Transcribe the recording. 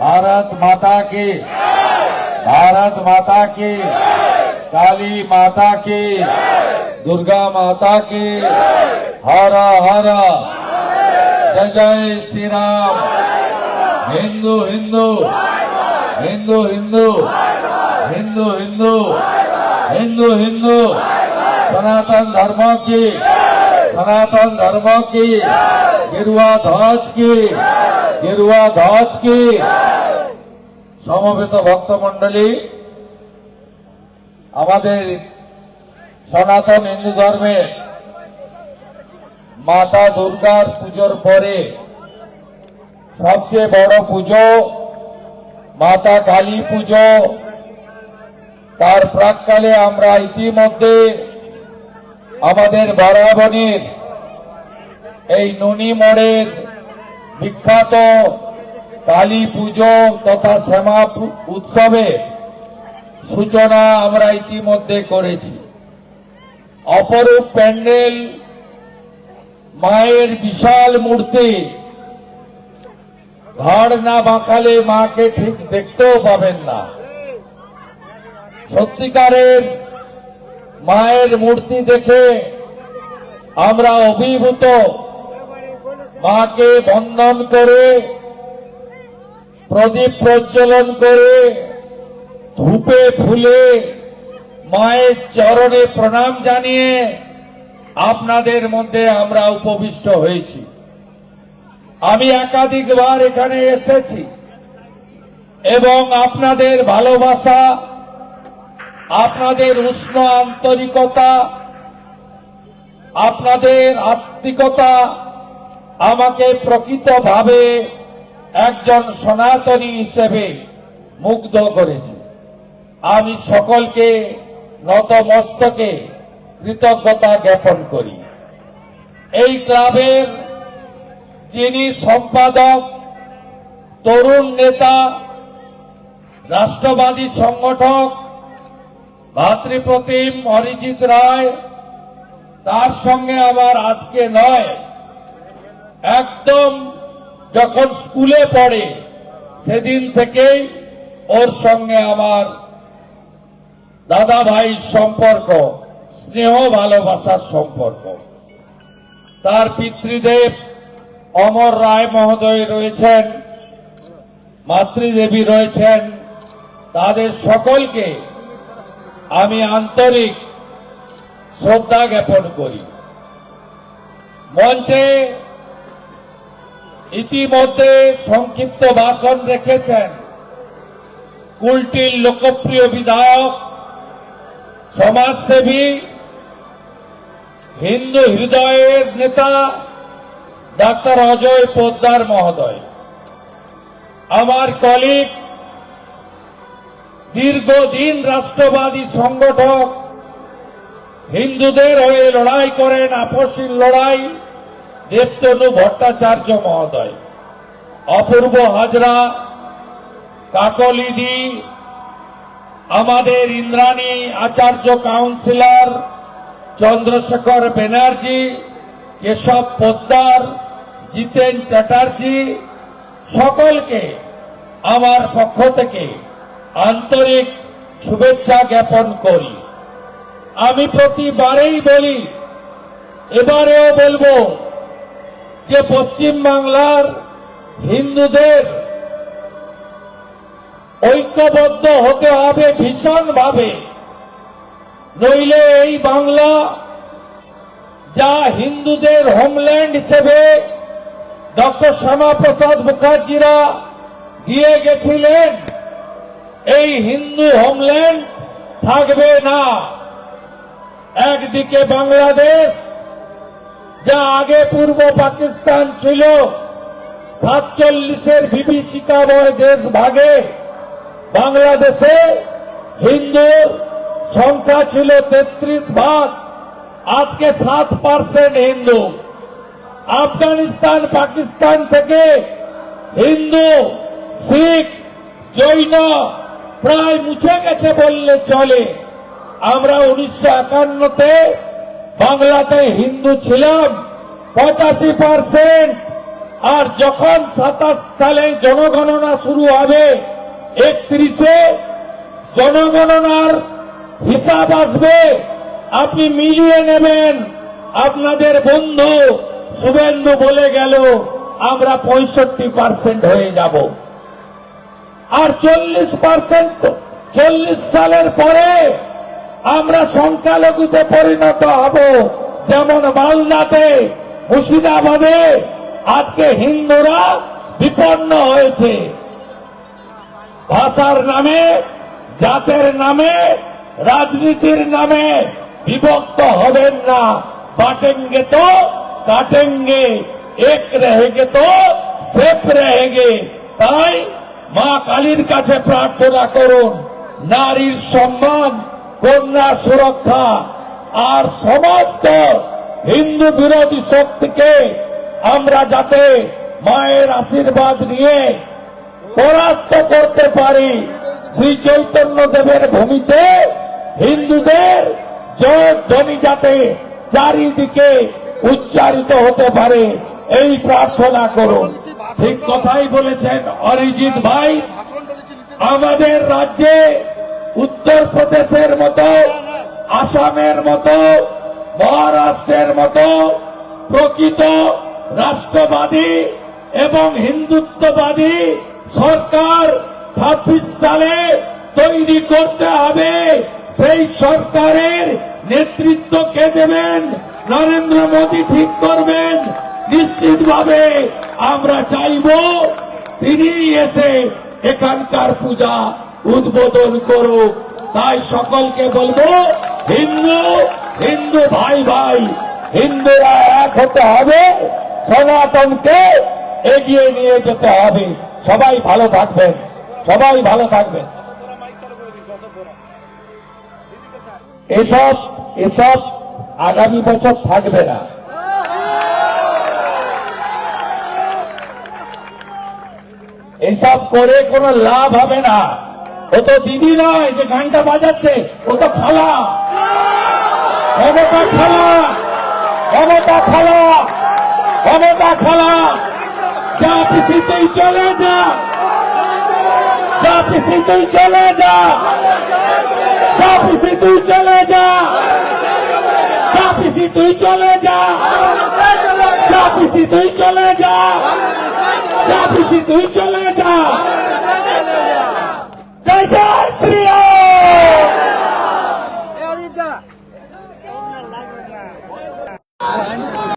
भारत माता की। भारत माता की। काली माता की। दुर्गा माता की। हर हर। जय जय श्री राम हिंदू हिंदू। हिंदू हिंदू। हिंदू हिंदू। हिंदू हिंदू। सनातन धर्मों की। सनातन धर्मों की। गिरुआ ध्वज की। गिरुआ ध्वज की। সমবেত ভক্তমণ্ডলী, আমাদের সনাতন হিন্দু ধর্মের মাতা দুর্গার পুজোর পরে সবচেয়ে বড় পুজো মাতা কালী পুজো। তার প্রাককালে আমরা ইতিমধ্যে আমাদের বরাবরের এই ননি মোড়ের বিখ্যাত কালী পুজো তথা শ্যামা উৎসবে সূচনা আমরা ইতিমধ্যে করেছি। অপরূপ প্যান্ডেল, মায়ের বিশাল মূর্তি ঘাড় না বাঁকালে মাকে ঠিক দেখতেও পাবেন না। সত্যিকারের মায়ের মূর্তি দেখে আমরা অভিভূত। মাকে বন্দন করে প্রদীপ প্রজ্বলন করে, ধূপে ফুলে মায়ের চরণে প্রণাম জানিয়ে আপনাদের মধ্যে আমরা উপবিষ্ট হয়েছি। আমি একাধিকবার এখানে এসেছি এবং আপনাদের ভালোবাসা, আপনাদের উষ্ণ আন্তরিকতা, আপনাদের আত্মিকতা আমাকে প্রকৃতভাবে একজন সনাতনী হিসেবে মুগ্ধ করেছে। আমি সকলকে নতমস্তকে কৃতজ্ঞতা জ্ঞাপন করি। এই ক্লাবের যিনি সম্পাদক, তরুণ নেতা, রাষ্ট্রবাদী সংগঠক, ভাতৃপ্রতিম অরিজিৎ রায়, তার সঙ্গে আমার আজকে নয়, একদম যখন স্কুলে পড়ে, সেদিন থেকেই ওর সঙ্গে আমার দাদা ভাইয়ের সম্পর্ক, স্নেহ ভালোবাসার সম্পর্ক। তার পিতৃদেব অমর রায় মহোদয় রয়েছেন, মাতৃদেবী রয়েছেন। তাদের সকলকে আমি আন্তরিক শ্রদ্ধা জ্ঞাপন করি। মঞ্চে ইতিমধ্যে সংক্ষিপ্ত ভাষণ রেখেছেন কুলটির লোকপ্রিয় বিধায়ক, সমাজসেবী, হিন্দু হৃদয়ের নেতা ডাক্তার অজয় পোদ্দার মহোদয়। আমার কলিগ, দীর্ঘদিন রাষ্ট্রবাদী সংগঠক, হিন্দুদের হয়ে লড়াই করেন আপসীর লড়াই দেবতনু ভট্টাচার্য মহোদয়, অপূর্ব হাজরা, কাকলিদি, আমাদের ইন্দ্রাণী আচার্য কাউন্সিলর, চন্দ্রশেখর ব্যানার্জি, কেশব পোদ্দার, জিতেন চ্যাটার্জি, সকলকে আমার পক্ষ থেকে আন্তরিক শুভেচ্ছা জ্ঞাপন করি। আমি প্রতিবারেই বলি, এবারেও বলব যে পশ্চিম বাংলার হিন্দুদের ঐক্যবদ্ধ হতে হবে ভীষণভাবে, নইলে এই বাংলা যা হিন্দুদের হোমল্যান্ড হিসেবে ডক্টর শ্যামাপ্রসাদ মুখার্জিরা দিয়ে গেছিলেন, এই হিন্দু হোমল্যান্ড থাকবে না। একদিকে বাংলাদেশ যা আগে পূর্ব পাকিস্তান ছিল, সাতচল্লিশের বিভীষিকাময় দেশ ভাগে বাংলাদেশে হিন্দুর সংখ্যা ছিল তেত্রিশ ভাগ, আজকে সাত পার্সেন্ট হিন্দু। আফগানিস্তান, পাকিস্তান থেকে হিন্দু, শিখ, জৈন প্রায় মুছে গেছে বললে চলে। আমরা উনিশশো একান্নতে বাংলাতে হিন্দু ছিলাম, পঁচাশি পার্সেন্ট আর যখন সাতাশ সালে জনগণনা শুরু হবে, একত্রিশে জনগণনার হিসাব আসবে। আপনি মিলিয়ে নেবেন। আপনাদের বন্ধু শুভেন্দু বলে গেল, আমরা পঁয়ষট্টি পার্সেন্ট হয়ে যাব। আর চল্লিশ পার্সেন্ট চল্লিশ সালের পরে আমরা সংখ্যালঘুতে পরিণত হব। যেমন মালদাতে মুর্শিদাবাদে আজকে হিন্দুরা বিপন্ন হয়েছে। ভাষার নামে, জাতের নামে, রাজনীতির নামে বিভক্ত হবেন না। বাটেঙ্গে তো কাটেঙ্গে, এক রেহেগে তো সেফ রেহেগে। তাই মা কালীর কাছে প্রার্থনা করুন, নারীর সম্মান কন্যা সুরক্ষা আর সমস্ত হিন্দু বিরোধী শক্তিকে আমরা যাতে মায়ের আশীর্বাদ নিয়ে পরাস্ত করতে পারি, শ্রী চৈতন্য দেবের ভূমিতে হিন্দুদের জয় ধ্বনি যাতে চারিদিকে উচ্চারিত হতে পারে, এই প্রার্থনা করুন। ঠিক কথাই বলেছেন অরিজিৎ ভাই, আমাদের রাজ্যে উত্তরপ্রদেশের মতো, আসামের মতো, মহারাষ্ট্রের মতো প্রকৃত রাষ্ট্রবাদী এবং হিন্দুত্ববাদী সরকার ছাব্বিশ সালে তৈরি করতে হবে। সেই সরকারের নেতৃত্ব কে দেবেন? নরেন্দ্র মোদী ঠিক করবেন। নিশ্চিতভাবে আমরা চাইব তিনি এসে এখানকার পূজা উদ্বোধন করুক। তাই সকলকে বলব, হিন্দু হিন্দু ভাই ভাই, হিন্দুরা এক হতে হবে, সনাতনকে এগিয়ে নিয়ে যেতে হবে। সবাই ভালো থাকবেন, সবাই ভালো থাকবেন। এসব এসব আগামী বছর থাকবে না। এসব করে কোনো লাভ হবে না। ও তো দিদি নয় যে গানটা বাজাচ্ছে, ও তো খালা। ক্ষমতা খালা। ক্ষমতা খালা। ক্ষমতা খালা। যা পিসি তুই চলে যা। যা পিসি তুই চলে যা। যা পিসি তুই চলে যা। যা পিসি তুই চলে যা। যা তুই চলে যা। যা পিসি তুই চলে যা। يا